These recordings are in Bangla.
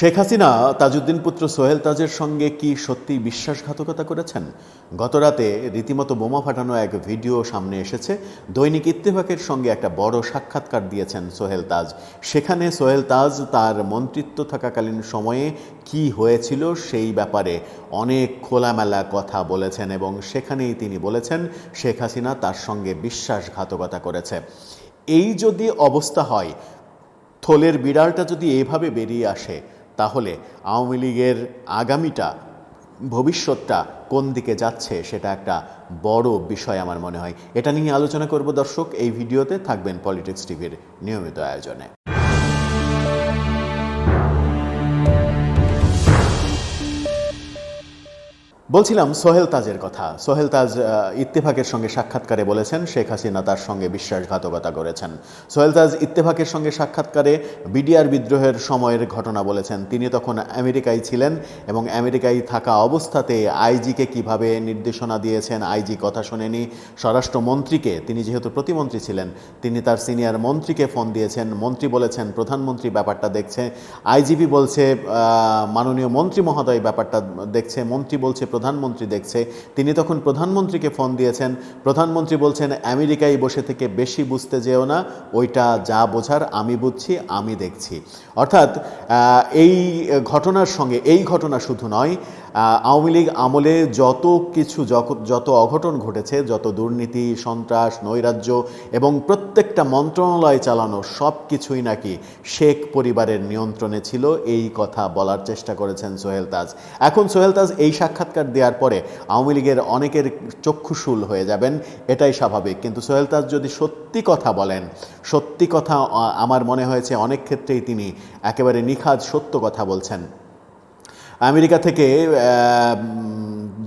শেখ হাসিনা, তাজউদ্দিন পুত্র সোহেল তাজের সঙ্গে কি সত্যি বিশ্বাসঘাতকতা করেছেন? গতরাতে রীতিমতো বোমা ফাটানো এক ভিডিও সামনে এসেছে। দৈনিক ইত্তেফাকের সঙ্গে একটা বড় সাক্ষাৎকার দিয়েছেন সোহেল তাজ। সেখানে সোহেল তাজ তার মন্ত্রিত্ব থাকাকালীন সময়ে কি হয়েছিল সেই ব্যাপারে অনেক খোলামেলা কথা বলেছেন এবং সেখানেই তিনি বলেছেন, শেখ হাসিনা তার সঙ্গে বিশ্বাসঘাতকতা করেছে। এই যদি অবস্থা হয়, থলের বিড়ালটা যদি এইভাবে বেরিয়ে আসে তাহলে আওয়ামী লীগের আগামীটা, ভবিষ্যৎটা কোন দিকে যাচ্ছে সেটা একটা বড় বিষয় আমার মনে হয়। এটা নিয়ে আলোচনা করব দর্শক, এই ভিডিওতে থাকবেন পলিটিক্স টিভির নিয়মিত আয়োজনে। বলছিলাম সোহেল তাজের কথা। সোহেল তাজ ইত্তেফাকের সঙ্গে সাক্ষাৎকারে বলেছেন, শেখ হাসিনা তার সঙ্গে বিশ্বাসঘাতকতা করেছেন। সোহেল তাজ ইত্তেফাকের সঙ্গে সাক্ষাৎকারে বিডিআর বিদ্রোহের সময়ের ঘটনা বলেছেন। তিনি তখন আমেরিকায় ছিলেন এবং আমেরিকায় থাকা অবস্থাতে আইজিকে কীভাবে নির্দেশনা দিয়েছেন, আইজি কথা শোনেনি। স্বরাষ্ট্রমন্ত্রীকে, তিনি যেহেতু প্রতিমন্ত্রী ছিলেন, তিনি তার সিনিয়র মন্ত্রীকে ফোন দিয়েছেন। মন্ত্রী বলেছেন, প্রধানমন্ত্রী ব্যাপারটা দেখছে। আইজিপি বলছে মাননীয় মন্ত্রী মহোদয় ব্যাপারটা দেখছে। মন্ত্রী বলছে প্রধানমন্ত্রী দেখছে। তিনি তখন প্রধানমন্ত্রীকে ফোন দিয়েছেন। প্রধানমন্ত্রী বলছেন, আমেরিকায় বসে থেকে বেশি বুঝতে যেও না। ওইটা যা বোঝার আমি বুঝছি, আমি দেখছি। অর্থাৎ এই ঘটনার সঙ্গে, এই ঘটনা শুধু নয় আওয়ামী লীগ আমলে যত কিছু যত অঘটন ঘটেছে, যত দুর্নীতি, সন্ত্রাস, নৈরাজ্য এবং প্রত্যেকটা মন্ত্রণালয় চালানো সব কিছুই নাকি শেখ পরিবারের নিয়ন্ত্রণে ছিল, এই কথা বলার চেষ্টা করেছেন সোহেল তাজ। এখন সোহেল তাজ এই সাক্ষাৎকার দেওয়ার পরে আওয়ামী লীগের অনেকের চক্ষুশূল হয়ে যাবেন, এটাই স্বাভাবিক। কিন্তু সোহেল তাজ যদি সত্যি কথা বলেন, সত্যি কথা আমার মনে হয়েছে অনেক ক্ষেত্রেই তিনি একেবারে নিখাদ সত্য কথা বলছেন। আমেরিকা থেকে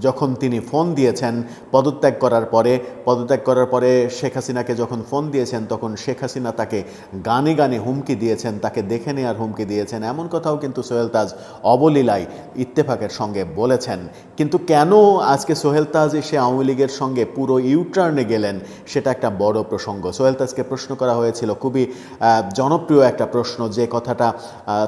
যখন তিনি ফোন দিয়েছেন পদত্যাগ করার পরে, পদত্যাগ করার পরে শেখ হাসিনাকে যখন ফোন দিয়েছেন, তখন শেখ হাসিনা তাকে গানে গানে হুমকি দিয়েছেন, তাকে দেখে নেওয়ার হুমকি দিয়েছেন। এমন কথাও কিন্তু সোহেল তাজ অবলীলায় ইত্তেফাকের সঙ্গে বলেছেন। কিন্তু কেন আজকে সোহেল তাজ এসে আওয়ামী লীগের সঙ্গে পুরো ইউটার্নে গেলেন, সেটা একটা বড় প্রসঙ্গ। সোহেল তাজকে প্রশ্ন করা হয়েছিল, খুবই জনপ্রিয় একটা প্রশ্ন, যে কথাটা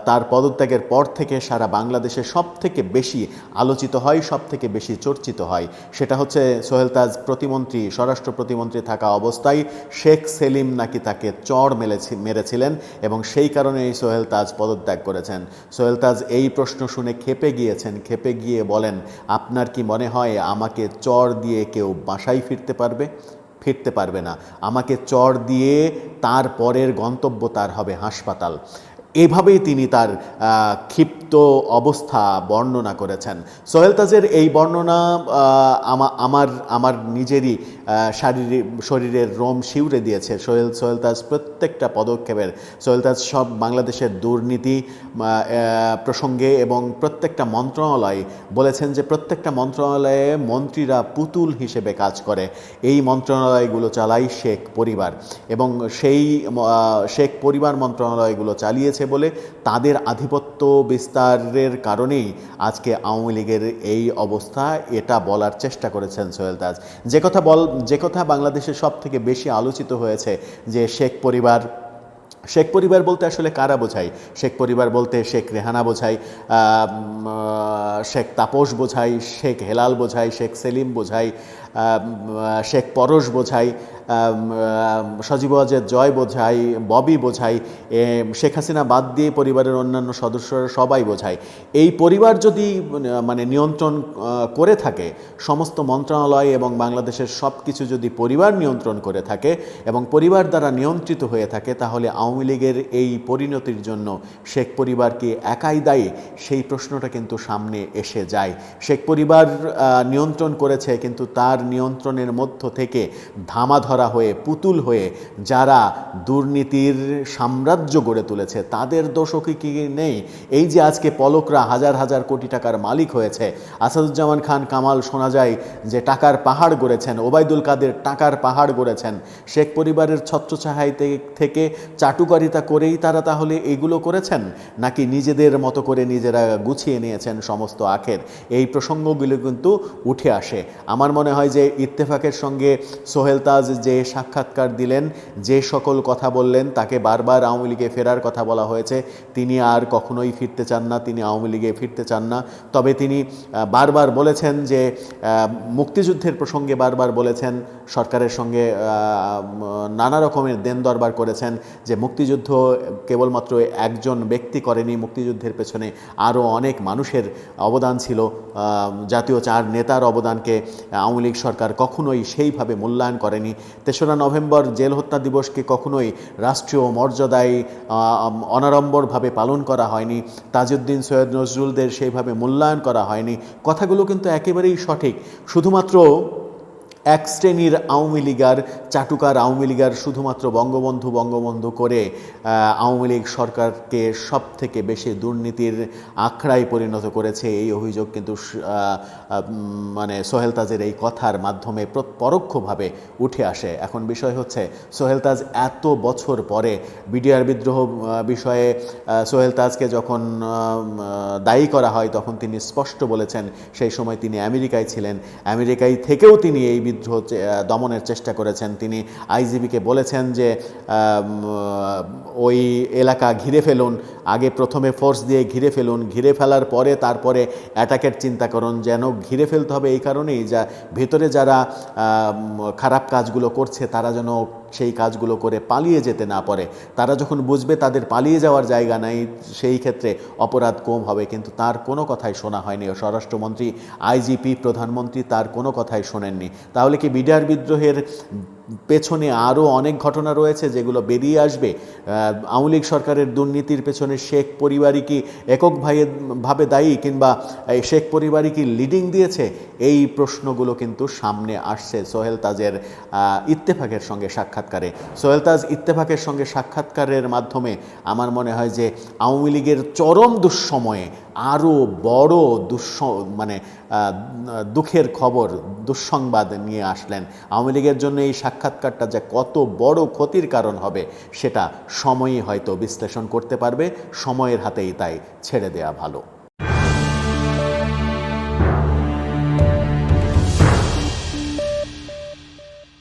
তার পদত্যাগের পর থেকে সারা বাংলাদেশে সব থেকে বেশি আলোচিত হয়, সবথেকে বেশি চর্চিত হয়। সেটা হচ্ছে সোহেল তাজ প্রতিমন্ত্রী, স্বরাষ্ট্র প্রতিমন্ত্রী থাকা অবস্থায় শেখ সেলিম নাকি তাকে চড় মেরেছিলেন এবং সেই কারণেই সোহেল তাজ পদত্যাগ করেছেন। সোহেল তাজ এই প্রশ্ন শুনে খেপে গিয়েছেন খেপে গিয়ে বলেন, আপনার কি মনে হয় আমাকে চড় দিয়ে কেউ বাসায় ফিরতে পারবে? ফিরতে পারবে না। আমাকে চড় দিয়ে তার পরের গন্তব্য তার হবে হাসপাতাল। এভাবেই তিনি তার ক্ষিপ্ত অবস্থা বর্ণনা করেছেন। সোহেল তাজের এই বর্ণনা আমার আমার নিজেরই শারীরিক, শরীরের রোম শিউরে দিয়েছে। সোহেল সোহেল তাজ প্রত্যেকটা পদক্ষেপের, সোহেল তাজ সব বাংলাদেশের দুর্নীতি প্রসঙ্গে এবং প্রত্যেকটা মন্ত্রণালয় বলেছেন যে প্রত্যেকটা মন্ত্রণালয়ে মন্ত্রীরা পুতুল হিসেবে কাজ করে। এই মন্ত্রণালয়গুলো চালায় শেখ পরিবার এবং সেই শেখ পরিবার মন্ত্রণালয়গুলো চালিয়েছে বলে তাদের আধিপত্য বিস্তারের কারণেই আজকে আওয়ামী লীগের এই অবস্থা। এটা বলার চেষ্টা করেছেন সোহেল তাজ। যে কথা বল যে কথা বাংলাদেশে সব থেকে বেশি আলোচিত হয়েছে যে শেখ পরিবার শেখ পরিবার বলতে আসলে কারা বোঝায়? শেখ পরিবার বলতে শেখ রেহানা বোঝায় শেখ তাপস বোঝায়, শেখ হেলাল বোঝায়, শেখ সেলিম বোঝায় শেখ পরশ বোঝাই সজীব অজের জয় বোঝাই, ববি বোঝাই শেখ হাসিনা বাদ দিয়ে পরিবারের অন্যান্য সদস্যরা সবাই বোঝায় এই পরিবার যদি মানে নিয়ন্ত্রণ করে থাকে, সমস্ত মন্ত্রণালয় এবং বাংলাদেশের সব কিছু যদি পরিবার নিয়ন্ত্রণ করে থাকে এবং পরিবার দ্বারা নিয়ন্ত্রিত হয়ে থাকে, তাহলে আওয়ামী লীগের এই পরিণতির জন্য শেখ পরিবার কি একাই দায়ী? সেই প্রশ্নটা কিন্তু সামনে এসে যায়। শেখ পরিবার নিয়ন্ত্রণ করেছে, কিন্তু তার নিয়ন্ত্রণের মধ্য থেকে ধামা ধরা হয়ে, পুতুল হয়ে যারা দুর্নীতির সাম্রাজ্য গড়ে তুলেছে, তাদের দোষও কি নেই? এই যে আজকে পলকরা হাজার হাজার কোটি টাকার মালিক হয়েছে, আসাদুজ্জামান খান, কামাল শোনা যায় যে টাকার পাহাড় গড়েছেন, ওবায়দুল কাদের টাকার পাহাড় গড়েছেন, শেখ পরিবারের ছত্রছাহাই থেকে চাটুকারিতা করেই তারা তাহলে এগুলো করেছেন? নাকি নিজেদের মতো করে নিজেরা গুছিয়ে নিয়েছেন সমস্ত আখের? এই প্রসঙ্গগুলো কিন্তু উঠে আসে। আমার মনে হয় যে ইত্তেফাকের সঙ্গে সোহেল তাজ যে সাক্ষাৎকার দিলেন, যে সকল কথা বললেন, তাকে বারবার আওয়ামী লীগে ফেরার কথা বলা হয়েছে। তিনি আর কখনোই ফিরতে চান না, তিনি আওয়ামী লীগে ফিরতে চান না। তবে তিনি বারবার বলেছেন যে মুক্তিযুদ্ধের প্রসঙ্গে বারবার বলেছেন, সরকারের সঙ্গে নানা রকমের দেন দরবার করেছেন যে, মুক্তিযুদ্ধ কেবলমাত্র একজন ব্যক্তি করেনি, মুক্তিযুদ্ধের পেছনে আরও অনেক মানুষের অবদান ছিল। জাতীয় চার নেতার অবদানকে আওয়ামী লীগ সরকার কখনোই সেইভাবে মূল্যায়ন করেনি। তেসরা নভেম্বর জেল হত্যা দিবসকে কখনোই রাষ্ট্রীয় মর্যাদায় অনাড়ম্বরভাবে পালন করা হয়নি। তাজউদ্দিন সৈয়দ নজরুলদের সেইভাবে মূল্যায়ন করা হয়নি। কথাগুলো কিন্তু একেবারেই সঠিক। শুধুমাত্র এক শ্রেণির আওয়ামী লীগার চাটুকার আওয়ামী লীগার শুধুমাত্র বঙ্গবন্ধু বঙ্গবন্ধু করে আওয়ামী লীগ সরকারকে সব থেকে বেশি দুর্নীতির আখড়ায় পরিণত করেছে এই অভিযোগ কিন্তু মানে সোহেল তাজের এই কথার মাধ্যমে পরোক্ষভাবে উঠে আসে। এখন বিষয় হচ্ছে, সোহেল তাজ এত বছর পরে বিডিআর বিদ্রোহ বিষয়ে সোহেল তাজকে যখন দায়ী করা হয় তখন তিনি স্পষ্ট বলেছেন, সেই সময় তিনি আমেরিকায় ছিলেন। আমেরিকায় থেকেও তিনি এই বিদ্রোহ দমনের চেষ্টা করেছেন। তিনি আইজিবিকে বলেছেন যে ওই এলাকা ঘিরে ফেলুন, আগে প্রথমে ফোর্স দিয়ে ঘিরে ফেলুন, ঘিরে ফেলার পরে তারপরে অ্যাটাকের চিন্তা করুন, যেন ঘিরে ফেলতে হবে এই কারণেই যা ভেতরে যারা খারাপ কাজগুলো করছে, তারা যেন সেই কাজগুলো করে পালিয়ে যেতে না পারে। তারা যখন বুঝবে তাদের পালিয়ে যাওয়ার জায়গা নাই, সেই ক্ষেত্রে অপরাধ কম হবে। কিন্তু তার কোনো কথাই শোনা হয়নি। স্বরাষ্ট্রমন্ত্রী, আইজিপি, প্রধানমন্ত্রী তার কোনো কথাই শোনেননি। তাহলে কি বিডিআর বিদ্রোহের পেছনে আরও অনেক ঘটনা রয়েছে যেগুলো বেরিয়ে আসবে। আওয়ামী লীগ সরকারের দুর্নীতির পেছনে শেখ পরিবারই কি একক ভাইয়ের ভাবে দায়ী কিংবা শেখ পরিবারই কি লিডিং দিয়েছে? এই প্রশ্নগুলো কিন্তু সামনে আসছে সোহেল তাজের ইত্তেফাকের সঙ্গে সাক্ষাৎকারে। সোহেল তাজ ইত্তেফাকের সঙ্গে সাক্ষাৎকারের মাধ্যমে আমার মনে হয় যে আওয়ামী লীগের চরম দুঃসময়ে আরও বড় দুঃস মানে দুঃখের খবর, দুঃসংবাদ নিয়ে আসলেন। আওয়ামী লীগের জন্য এই সাক্ষাৎকারটা যে কত বড় ক্ষতির কারণ হবে, সেটা সময়ই হয়তো বিশ্লেষণ করতে পারবে। সময়ের হাতেই তাই ছেড়ে দেয়া ভালো।